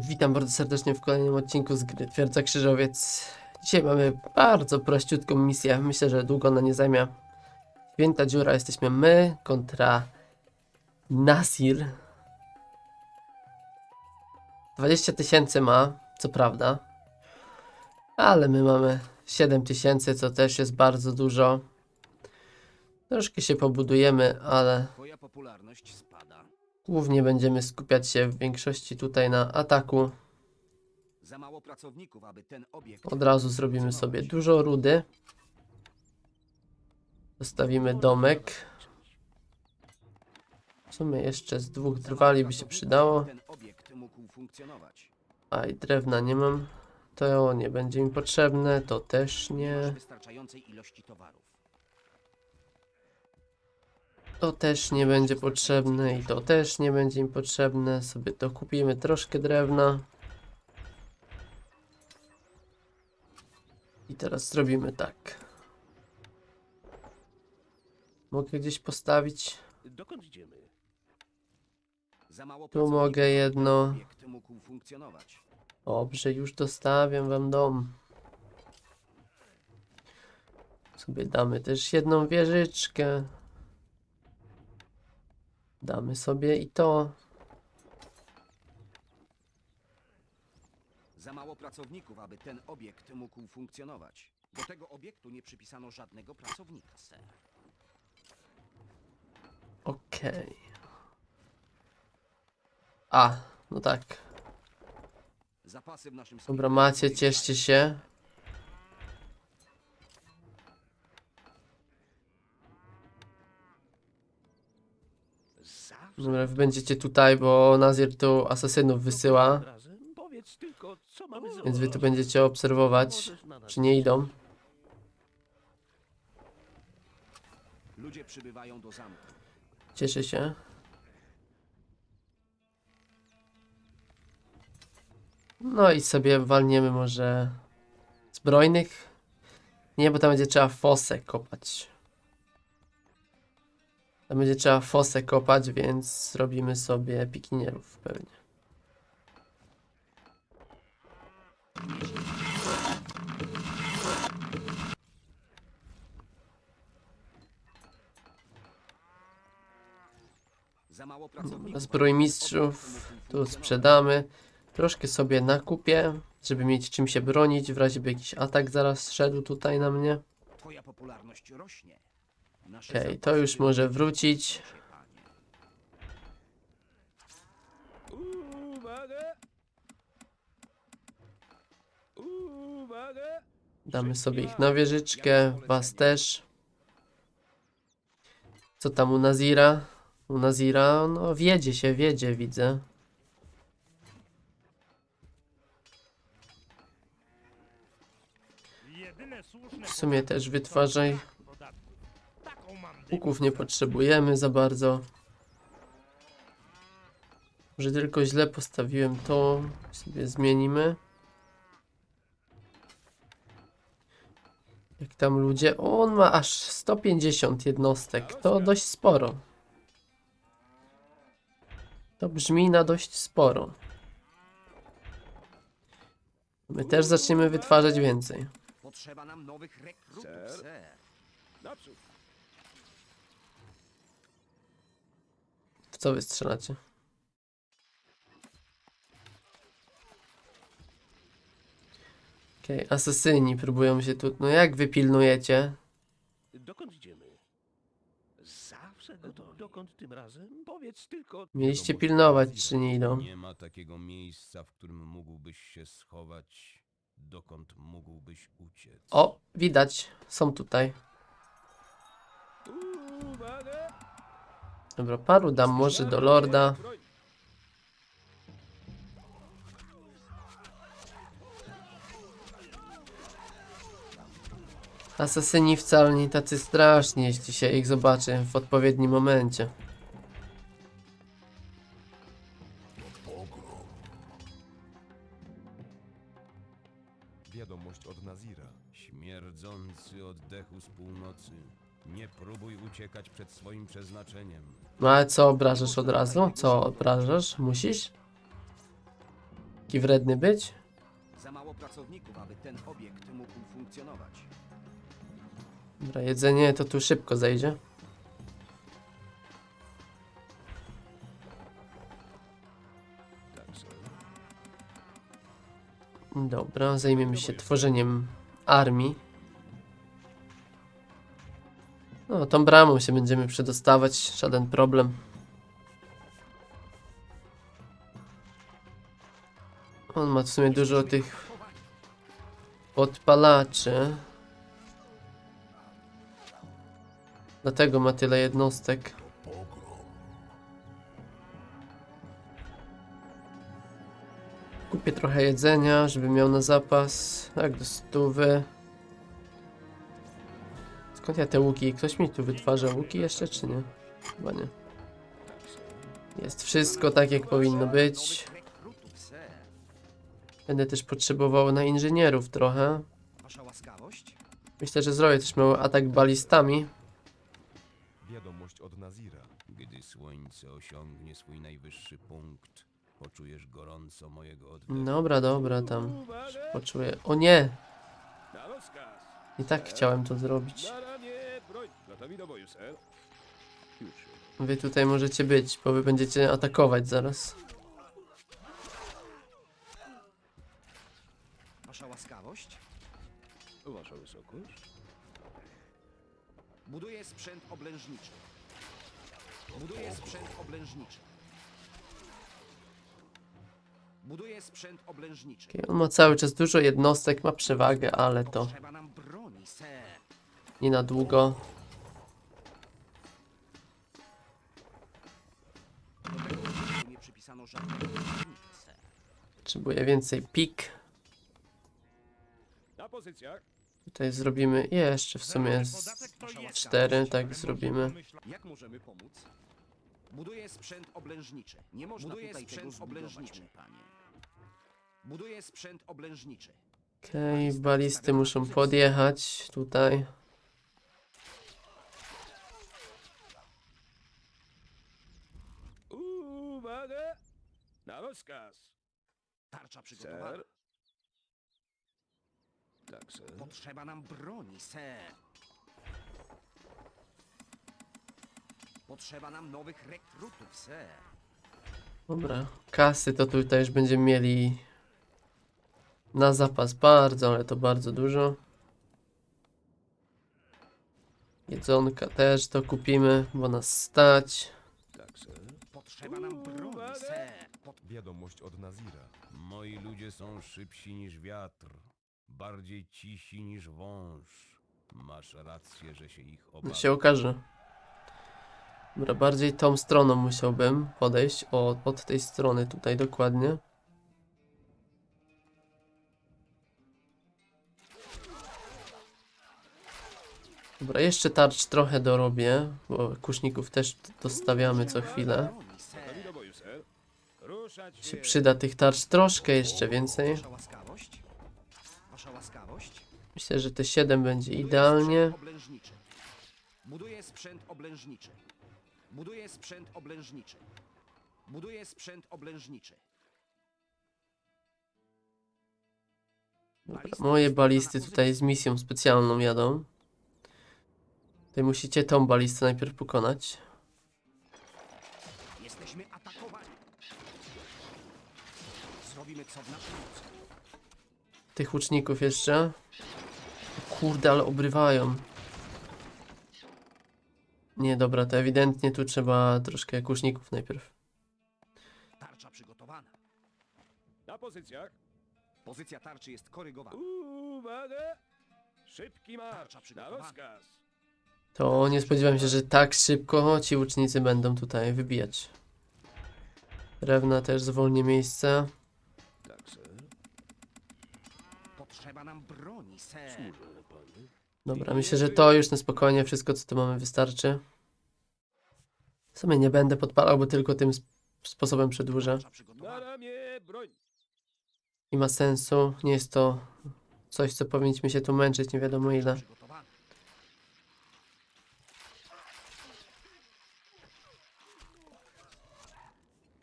Witam bardzo serdecznie w kolejnym odcinku z gry Twierdza Krzyżowiec. Dzisiaj mamy bardzo prościutką misję. Myślę, że długo ona nie zajmie. Święta dziura jesteśmy my kontra Nasir. 20 tysięcy ma, co prawda. Ale my mamy 7 tysięcy, co też jest bardzo dużo. Troszkę się pobudujemy, ale Twoja popularność spada. Głównie będziemy skupiać się w większości tutaj na ataku. Od razu zrobimy sobie dużo rudy. Zostawimy domek. W sumie jeszcze z dwóch drwali by się przydało. A i drewna nie mam. To nie będzie mi potrzebne, to też Nie masz nie. wystarczającej ilości towarów. To też nie będzie potrzebne i to też nie będzie mi potrzebne. Sobie dokupimy troszkę drewna. I teraz zrobimy tak. Mogę gdzieś postawić? Dokąd idziemy? Za mało Tu pracowników, mogę jedno. Obiekt mógł funkcjonować. Dobrze, już dostawiam wam dom. Sobie damy też jedną wieżyczkę. Damy sobie i to. Za mało pracowników, aby ten obiekt mógł funkcjonować. Do tego obiektu nie przypisano żadnego pracownika, sir. Okej. A, no tak. Zapasy w naszym Dobra, macie, cieszcie się. Zawsze. Dobra, wy będziecie tutaj, bo Nazir tu asasynów wysyła. Więc wy tu będziecie obserwować, czy nie idą. Ludzie przybywają do zamku. Cieszę się. No i sobie walniemy może zbrojnych. Nie, bo tam będzie trzeba fosę kopać. Tam będzie trzeba fosę kopać, więc zrobimy sobie pikinierów pewnie. Obiekt mógł tu sprzedamy. Troszkę sobie nakupię, żeby mieć czym się bronić, w razie by jakiś atak zaraz szedł tutaj na mnie. Twoja popularność rośnie. Okej, to zapasy już może wrócić. Damy sobie ich na wieżyczkę, was też. Co tam u Nazira? U Nazira, no wiedzie się, wiedzie, widzę. W sumie też wytwarzaj. Łuków nie potrzebujemy za bardzo. Może tylko źle postawiłem to. Sobie zmienimy. Jak tam ludzie. O, on ma aż 150 jednostek. To dość sporo. To brzmi na dość sporo. My też zaczniemy wytwarzać więcej. Potrzeba nam nowych rekrutów. Naprzód. W co wy strzelacie? Okej, asesyni próbują się tu. No jak wy pilnujecie? Dokąd idziemy? Zawsze gotowi. Dokąd tym razem? Powiedz tylko. Mieliście pilnować, czy nie idą. Nie ma takiego miejsca, w którym mógłbyś się schować, dokąd mógłbyś uciec. O, widać, są tutaj. Uwaga! Dobra, paru dam może do lorda. Asasyni wcale nie tacy straszni, jeśli się ich zobaczy w odpowiednim momencie. Wiadomość od Nazira. Śmierdzący oddechu z północy. Nie próbuj uciekać przed swoim przeznaczeniem. No ale co obrażasz od razu? Co obrażasz? Musisz? Taki wredny być? Za mało pracowników, aby ten obiekt mógł funkcjonować. Dobra, jedzenie to tu szybko zejdzie. Dobra, zajmiemy się tworzeniem armii. No, tą bramą się będziemy przedostawać, żaden problem. On ma w sumie dużo tych podpalaczy. Dlatego ma tyle jednostek. Kupię trochę jedzenia, żeby miał na zapas. Tak, do stówy. Skąd ja te łuki? Ktoś mi tu wytwarza łuki jeszcze, czy nie? Chyba nie. Jest wszystko tak, jak powinno być. Będę też potrzebował na inżynierów trochę. Myślę, że zrobię też mały atak balistami. Wiadomość od Nazira. Gdy słońce osiągnie swój najwyższy punkt, poczujesz gorąco mojego oddechu. Dobra, dobra, tam poczuję. O nie! Na rozkaz! I tak chciałem to zrobić. Wy tutaj możecie być, bo wy będziecie atakować zaraz. Wasza łaskawość? Wasza wysokość? Buduję sprzęt oblężniczy. Buduję sprzęt oblężniczy. Buduję sprzęt oblężniczy. Okej, on ma cały czas dużo jednostek, ma przewagę, ale to Potrzeba nam broni, sir. Nie na długo. Tego. Potrzebuję więcej pik. Na pozycjach. Tutaj zrobimy jeszcze w sumie z cztery, tak zrobimy. Jak możemy pomóc? Buduję sprzęt oblężniczy. Nie można Buduję tutaj sprzęt oblężniczy, panie. Buduję sprzęt oblężniczy. Okej, balisty muszą podjechać tutaj. Uwaga! Na rozkaz! Tarcza przygotowana. Sir. Tak, sir. Potrzeba nam broni, ser. Potrzeba nam nowych rekrutów, ser. Dobra, kasy to tutaj już będziemy mieli na zapas bardzo, ale to bardzo dużo. Jedzonka też to kupimy, bo nas stać. Tak, sir. Potrzeba nam broni, ser. Wiadomość od Nazira. Moi ludzie są szybsi niż wiatr, bardziej cisi niż wąż. Masz rację, że się ich No obawiam. się okaże. Dobra, bardziej tą stroną musiałbym podejść, o, od tej strony tutaj dokładnie. Dobra, jeszcze tarcz trochę dorobię, bo kuszników też dostawiamy co chwilę. Się przyda tych tarcz troszkę jeszcze więcej. Myślę, że te 7 będzie idealnie. sprzęt oblężniczy. Sprzęt oblężniczy. Sprzęt oblężniczy. Buduję sprzęt oblężniczy. Dobra, moje balisty tutaj z misją specjalną jadą. Tutaj musicie tą balistę najpierw pokonać. Jesteśmy atakowani. Zrobimy co w naszej mocy. Tych łuczników jeszcze. O Kurde, ale obrywają. Nie, dobra, to ewidentnie tu trzeba troszkę kuszników najpierw. Tarcza przygotowana. Na pozycjach. Pozycja tarczy jest korygowana. Uwaga! Szybki marsz! Tarcza Na przygotowana. rozkaz! To nie spodziewałem się, że tak szybko ci łucznicy będą tutaj wybijać. Rewna też zwolni miejsce. Tak, sir. Broni, ser. Służę panu. Dobra, myślę, że to już na spokojnie wszystko, co tu mamy, wystarczy. W sumie nie będę podpalał, bo tylko tym sp- sposobem przedłużę. Tarcza Na przygotowana. ramię, broń! Nie ma sensu, nie jest to coś, co powinniśmy się tu męczyć, nie wiadomo ile. Przygotowana.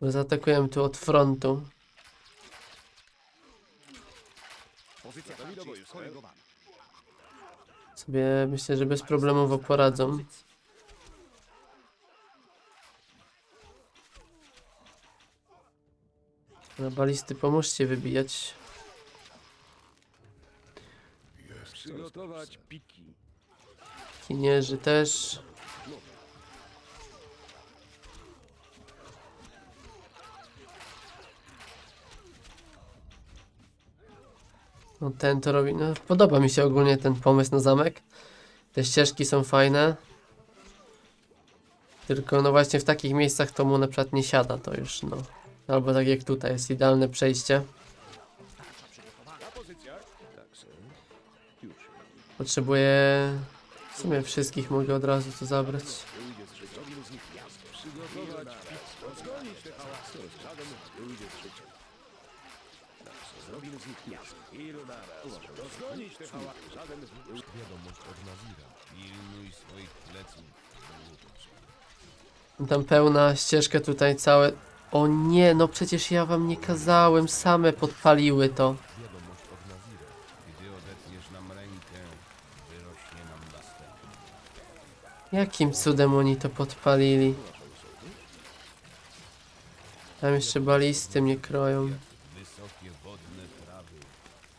Bo zaatakujemy tu od frontu. Pozycja tarczy jest skorygowana. Sobie myślę, że bez problemowo poradzą. Na balisty pomóżcie wybijać. Przygotować piki. Kinierzy też. No ten to robi. No, podoba mi się ogólnie ten pomysł na zamek. Te ścieżki są fajne. Tylko no właśnie w takich miejscach to mu na przykład nie siada to już no. Albo tak jak tutaj jest idealne przejście. Potrzebuję w sumie wszystkich mogę od razu tu zabrać. Wiadomość od Nazira. Pilnuj swoich pleców. Tam pełna ścieżka tutaj całe. O nie, no przecież ja wam nie kazałem, same podpaliły to. Wiadomość od Nazira. Gdy odetniesz nam rękę, wyrośnie nam następny. Jakim cudem oni to podpalili? Tam jeszcze balisty mnie kroją. Wysokie wodne trawy,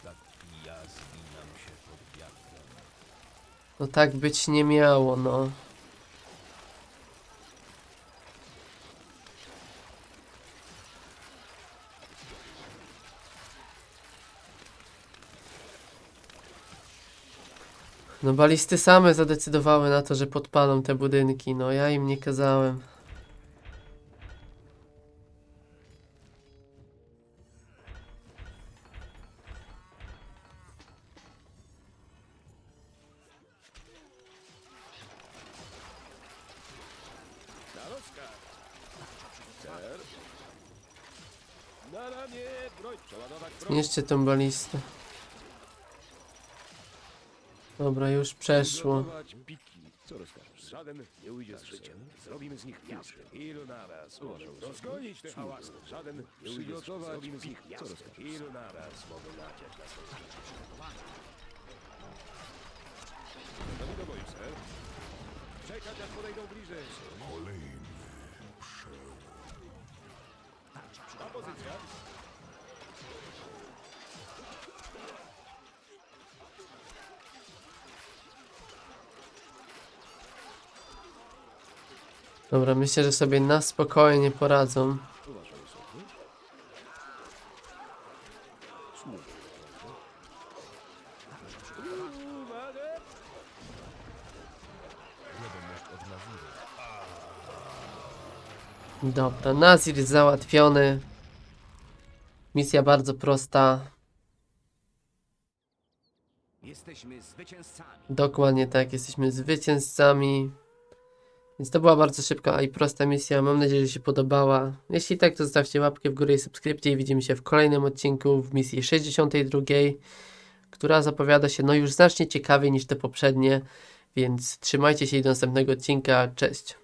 tak i ja zginam się pod wiatrem. No tak być nie miało, no. No balisty same zadecydowały na to, że podpalą te budynki, no ja im nie kazałem. Na ramię, broń, przeładować broń. Zniszczcie tą balistę. Dobra, już przeszło. Przygotować piki. Co rozkażesz? Żaden nie ujdzie z życia. Zrobimy z nich miastę. Ilu naraz? Rozgonić te hałasy. Żaden nie ujdzie z życia. Zrobimy z nich miastę. Co rozkażesz? Ilu naraz mogą nadziać na swoje Gotowi do boju, ser. Czekać, aż podejdą bliżej. Dobra, myślę, że sobie na spokojnie poradzą. Wiadomość od Nazira. Dobra, Nazir załatwiony. Misja bardzo prosta. Jesteśmy zwycięzcami. Dokładnie tak, jesteśmy zwycięzcami. Więc to była bardzo szybka i prosta misja. Mam nadzieję, że się podobała. Jeśli tak, to zostawcie łapkę w górę i subskrypcję. I widzimy się w kolejnym odcinku w misji 62, która zapowiada się no już znacznie ciekawiej niż te poprzednie. Więc trzymajcie się i do następnego odcinka. Cześć.